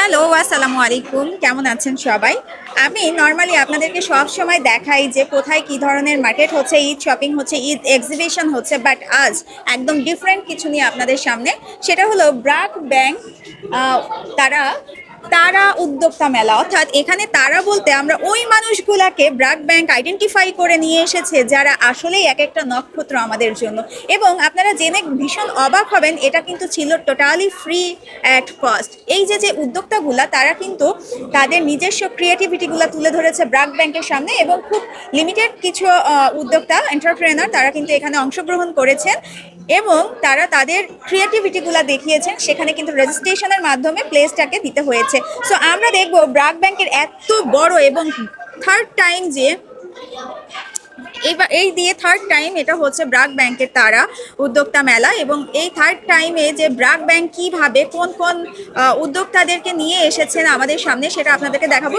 Hello আসসালামু আলাইকুম কেমন আছেন সবাই? আমি নর্মালি আপনাদেরকে সব সময় দেখাই যে কোথায় কি ধরনের মার্কেট হচ্ছে, ঈদ শপিং হচ্ছে, ঈদ এক্সিবিশন হচ্ছে বাট আজ একদম ডিফারেন্ট কিছু নিয়ে আপনাদের সামনে। সেটা হলো ব্রাক ব্যাংক তারা তারা উদ্যোক্তা মেলা। অর্থাৎ এখানে তারা বলতে আমরা ওই মানুষগুলাকে ব্রাক ব্যাংক আইডেন্টিফাই করে নিয়ে এসেছে, যারা আসলেই এক একটা নক্ষত্র আমাদের জন্য। এবং আপনারা জেনে ভীষণ অবাক হবেন, এটা কিন্তু ছিল টোটালি ফ্রি অ্যাট কস্ট এই যে যে উদ্যোক্তাগুলা, তারা কিন্তু তাদের নিজস্ব ক্রিয়েটিভিটিগুলো তুলে ধরেছে ব্রাক ব্যাংকের সামনে এবং খুব লিমিটেড কিছু উদ্যোক্তা এন্টারপ্রেনার তারা কিন্তু এখানে অংশগ্রহণ করেছেন। এবং তারা তাদের ক্রিয়েটিভিটিগুলো দেখিয়েছেন, সেখানে কিন্তু রেজিস্ট্রেশনের মাধ্যমে প্লেসটাকে দিতে হয়েছে। সো আমরা দেখব ব্রাক ব্যাংকের এত বড় এবং থার্ড টাইম যে এবার, এই দিয়ে থার্ড টাইম এটা হচ্ছে ব্রাক ব্যাংকের তারা উদ্যোক্তা মেলা এবং এই থার্ড টাইমে যে ব্রাক ব্যাংক কীভাবে কোন কোন উদ্যোক্তাদেরকে নিয়ে এসেছেন আমাদের সামনে, সেটা আপনাদেরকে দেখাবো।